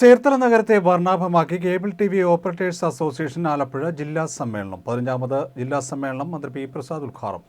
ചേർത്തല നഗരത്തെ വർണാഭമാക്കി cable T V operators association Alappuzha ജില്ലാ സമ്മേളനം. പതിനഞ്ചാമത് ജില്ലാ സമ്മേളനം മന്ത്രി പി പ്രസാദ് ഉദ്ഘാടനം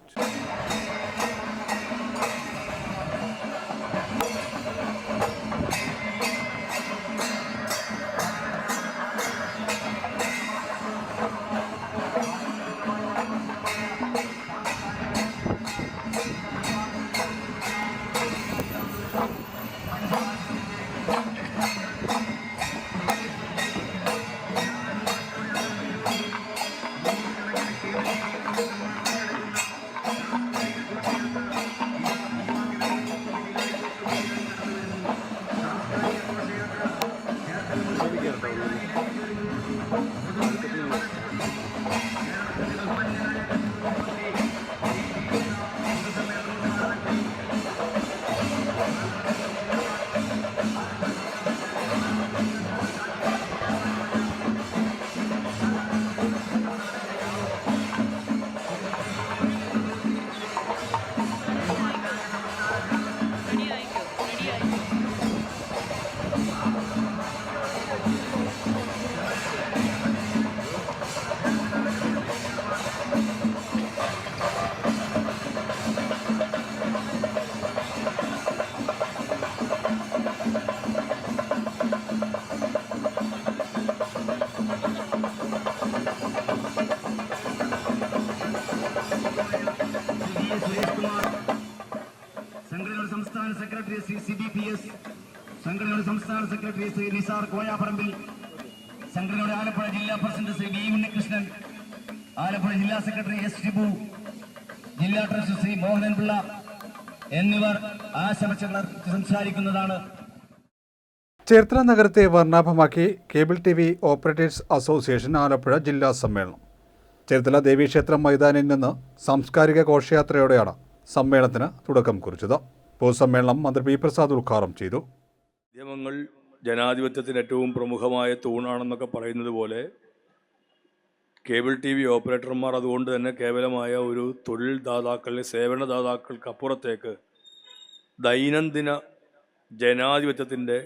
Shri C B P S സംഘടനയുടെ സംസ്ഥാന സെക്രട്ടറി ശ്രീ നിസാർ കോയാപറമ്പിൽ സംഘടനയുടെ ആലപ്പുഴ ജില്ലാ പ്രസിഡന്റ് ശ്രീ വി ഉണ്ണികൃഷ്ണൻ ആലപ്പുഴ ജില്ലാ സെക്രട്ടറി എസ് ഷിബു ജില്ലാ ട്രഷറർ ശ്രീ മോഹനൻപിള്ള എന്നിവർ അർപ്പിച്ച് സംസാരിക്കുന്നതാണ്. ചേർത്തല നഗരത്തെ വർണാഭമാക്കി cable T V operators association Alappuzha ജില്ലാ സമ്മേളനം. ചേർത്തല ദേവീക്ഷേത്രം മൈതാനിൽ നിന്ന് സാംസ്കാരിക ഘോഷയാത്രയോടെയാണ് സമ്മേളനത്തിന് തുടക്കം കുറിച്ചത്. പൊതുസമ്മേളനം മന്ത്രി പി പ്രസാദ് ഉദ്ഘാടനം ചെയ്തു. മാധ്യമങ്ങൾ ജനാധിപത്യത്തിന് ഏറ്റവും പ്രമുഖമായ തൂണാണെന്നൊക്കെ പറയുന്നത് പോലെ കേബിൾ ടി വി ഓപ്പറേറ്റർമാർ അതുകൊണ്ട് തന്നെ കേവലമായ ഒരു തൊഴിൽ ദാതാക്കളുടെ സേവനദാതാക്കൾക്ക് അപ്പുറത്തേക്ക് ദൈനംദിന ജനാധിപത്യത്തിന്റെ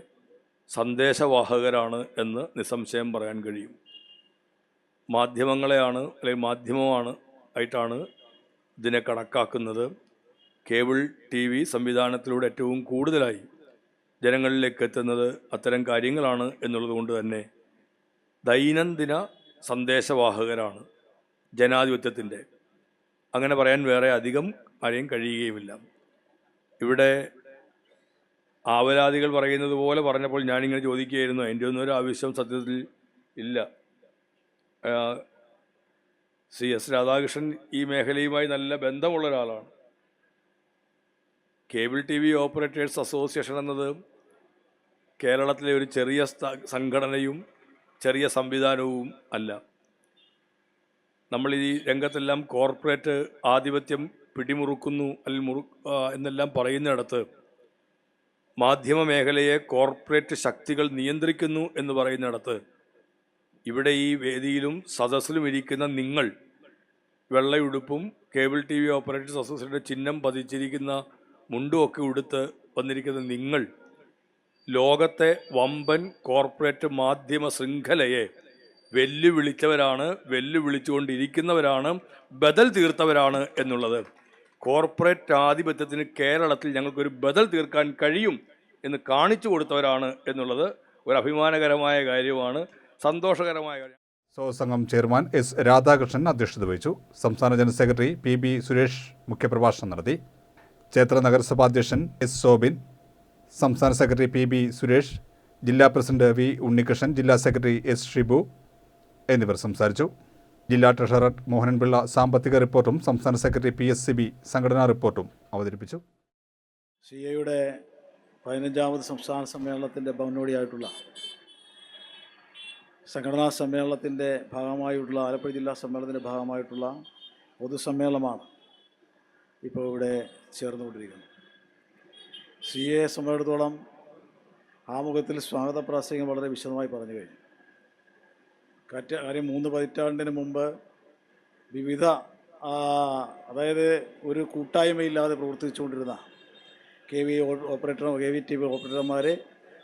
സന്ദേശവാഹകരാണ് എന്ന് നിസ്സംശയം പറയാൻ കഴിയും. മാധ്യമങ്ങളെയാണ് അല്ലെങ്കിൽ മാധ്യമമാണ് ആയിട്ടാണ് ഇതിനെ കണക്കാക്കുന്നത്. കേബിൾ ടി വി സംവിധാനത്തിലൂടെ ഏറ്റവും കൂടുതലായി ജനങ്ങളിലേക്ക് എത്തുന്നത് അത്തരം കാര്യങ്ങളാണ് എന്നുള്ളതുകൊണ്ട് തന്നെ ദൈനംദിന സന്ദേശവാഹകരാണ് ജനാധിപത്യത്തിന്റെ. അങ്ങനെ പറയാൻ വേറെ അധികം ആരെയും കഴിയുകയുമില്ല. ഇവിടെ ആവലാദികൾ പറയുന്നത് പോലെ പറഞ്ഞപ്പോൾ ഞാനിങ്ങനെ ചോദിക്കുകയായിരുന്നു. എന്റെ ഒന്നും ഒരു ആവശ്യം സത്യത്തിൽ ഇല്ല. സി എസ് രാധാകൃഷ്ണൻ ഈ മേഖലയുമായി നല്ല ബന്ധമുള്ള ഒരാളാണ്. Cable T V operators association എന്നത് കേരളത്തിലെ ഒരു ചെറിയ സംഘടനയും ചെറിയ സംവിധാനവും അല്ല. നമ്മൾ ഈ രംഗത്തെല്ലാം കോർപ്പറേറ്റ് ആധിപത്യം പിടിമുറുക്കുന്നു അല്ലെങ്കിൽ മുറു എന്നെല്ലാം പറയുന്നിടത്ത് മാധ്യമ മേഖലയെ കോർപ്പറേറ്റ് ശക്തികൾ നിയന്ത്രിക്കുന്നു എന്ന് പറയുന്നിടത്ത് ഇവിടെ ഈ വേദിയിലും സദസ്സിലും ഇരിക്കുന്ന നിങ്ങൾ വെള്ളയുടുപ്പും കേബിൾ ടി വി ഓപ്പറേറ്റേഴ്സ് അസോസിയേഷന്റെ ചിഹ്നം പതിച്ചിരിക്കുന്ന മുണ്ടുമൊക്കെ ഉടുത്ത് വന്നിരിക്കുന്ന നിങ്ങൾ ലോകത്തെ വമ്പൻ കോർപ്പറേറ്റ് മാധ്യമ ശൃംഖലയെ വെല്ലുവിളിച്ചവരാണ് വെല്ലുവിളിച്ചുകൊണ്ടിരിക്കുന്നവരാണ് ബദൽ തീർത്തവരാണ് എന്നുള്ളത്. കോർപ്പറേറ്റ് ആധിപത്യത്തിന് കേരളത്തിൽ ഞങ്ങൾക്കൊരു ബദൽ തീർക്കാൻ കഴിയും എന്ന് കാണിച്ചു കൊടുത്തവരാണ് എന്നുള്ളത് ഒരു അഭിമാനകരമായ കാര്യമാണ് സന്തോഷകരമായ കാര്യം. സംഘം ചെയർമാൻ എസ് രാധാകൃഷ്ണൻ അധ്യക്ഷത വഹിച്ചു. സംസ്ഥാന general secretary P B Suresh മുഖ്യപ്രഭാഷണം നടത്തി. ചേത്ര നഗരസഭാ അധ്യക്ഷൻ എസ് സോബിൻ സംസ്ഥാന സെക്രട്ടറി പി ബി സുരേഷ് ജില്ലാ പ്രസിഡന്റ് വി ഉണ്ണികൃഷ്ണൻ ജില്ലാ സെക്രട്ടറി എസ് ഷിബു എന്നിവർ സംസാരിച്ചു. ജില്ലാ ട്രഷറർ മോഹനൻപിള്ള സാമ്പത്തിക റിപ്പോർട്ടും സംസ്ഥാന secretary P S C B സംഘടനാ റിപ്പോർട്ടും അവതരിപ്പിച്ചു. സി എയുടെ പതിനഞ്ചാമത് സംസ്ഥാന സമ്മേളനത്തിന്റെ മുന്നോടിയായിട്ടുള്ള സംഘടനാ സമ്മേളനത്തിന്റെ ഭാഗമായിട്ടുള്ള ആലപ്പുഴ ജില്ലാ സമ്മേളനത്തിന്റെ ഭാഗമായിട്ടുള്ള പൊതുസമ്മേളനമാണ് ഇപ്പോൾ ഇവിടെ ചേർന്നുകൊണ്ടിരിക്കുന്നു. സി എ സംബന്ധിച്ചിടത്തോളം ആമുഖത്തിൽ സ്വാഗത പ്രാസംഗം വളരെ വിശദമായി പറഞ്ഞു കഴിഞ്ഞു. കറ്റ കാര്യം മൂന്ന് പതിറ്റാണ്ടിന് മുമ്പ് വിവിധ അതായത് ഒരു കൂട്ടായ്മയില്ലാതെ പ്രവർത്തിച്ചുകൊണ്ടിരുന്ന K V operator K V T V ഓപ്പറേറ്റർമാരെ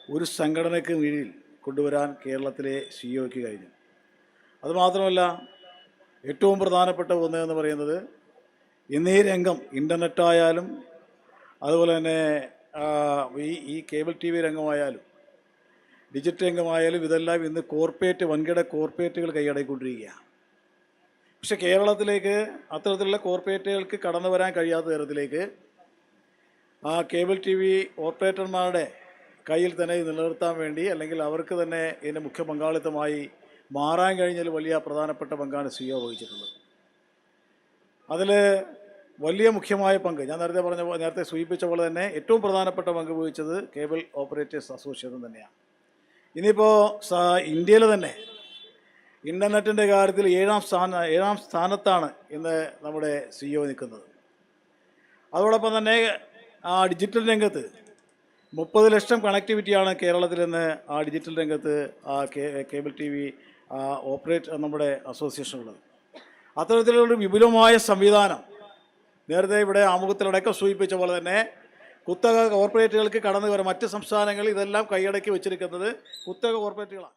ഒരു സംഘടനയ്ക്ക് കീഴിൽ കൊണ്ടുവരാൻ കേരളത്തിലെ സിഇഒയ്ക്ക് കഴിഞ്ഞു. അതുമാത്രമല്ല ഏറ്റവും പ്രധാനപ്പെട്ട ഒന്ന് എന്ന് പറയുന്നത് ഇന്ന് രംഗം ഇന്റർനെറ്റായാലും അതുപോലെ തന്നെ ഈ ഈ കേബിൾ ടി വി രംഗമായാലും ഡിജിറ്റൽ രംഗമായാലും ഇതെല്ലാം ഇന്ന് കോർപ്പറേറ്റ് വൻകിട കോർപ്പറേറ്റുകൾ കൈയടക്കിക്കൊണ്ടിരിക്കുകയാണ്. പക്ഷെ കേരളത്തിലേക്ക് അത്തരത്തിലുള്ള കോർപ്പറേറ്റുകൾക്ക് കടന്നു വരാൻ കഴിയാത്ത തരത്തിലേക്ക് ആ കേബിൾ ടി വി ഓപ്പറേറ്റർമാരുടെ കയ്യിൽ തന്നെ നിലനിർത്താൻ വേണ്ടി അല്ലെങ്കിൽ അവർക്ക് തന്നെ ഇതിന്റെ മുഖ്യ പങ്കാളിത്തമായി മാറാൻ കഴിഞ്ഞാൽ വലിയ പ്രധാനപ്പെട്ട പങ്കാണ് സി ഒ വഹിച്ചിട്ടുള്ളത്. അതിൽ വലിയ മുഖ്യമായ പങ്ക്. ഞാൻ നേരത്തെ പറഞ്ഞ നേരത്തെ സൂചിപ്പിച്ച പോലെ തന്നെ ഏറ്റവും പ്രധാനപ്പെട്ട പങ്ക് വഹിച്ചത് കേബിൾ ഓപ്പറേറ്റേഴ്സ് അസോസിയേഷൻ തന്നെയാണ്. ഇനിയിപ്പോൾ ഇന്ത്യയിൽ തന്നെ ഇന്റർനെറ്റിന്റെ കാര്യത്തിൽ ഏഴാം സ്ഥാന ഏഴാം സ്ഥാനത്താണ് ഇന്ന് നമ്മുടെ സി ഒ നിൽക്കുന്നത്. അതോടൊപ്പം തന്നെ ആ ഡിജിറ്റൽ രംഗത്ത് മുപ്പത് ലക്ഷം കണക്ടിവിറ്റിയാണ് കേരളത്തിൽ ഇന്ന് ആ ഡിജിറ്റൽ രംഗത്ത് ആ കേബിൾ ടി വി ഓപ്പറേറ്റ് നമ്മുടെ അസോസിയേഷൻ ഉള്ളത്. അത്തരത്തിലുള്ളൊരു വിപുലമായ സംവിധാനം നേരത്തെ ഇവിടെ ആമുഖത്തിലടക്കം സൂചിപ്പിച്ച പോലെ തന്നെ കുത്തക കോർപ്പറേറ്റുകൾക്ക് കടന്നു വരാം മറ്റ് സംസ്ഥാനങ്ങളിൽ ഇതെല്ലാം കൈയടക്കി വെച്ചിരിക്കുന്നത് കുത്തക കോർപ്പറേറ്റുകളാണ്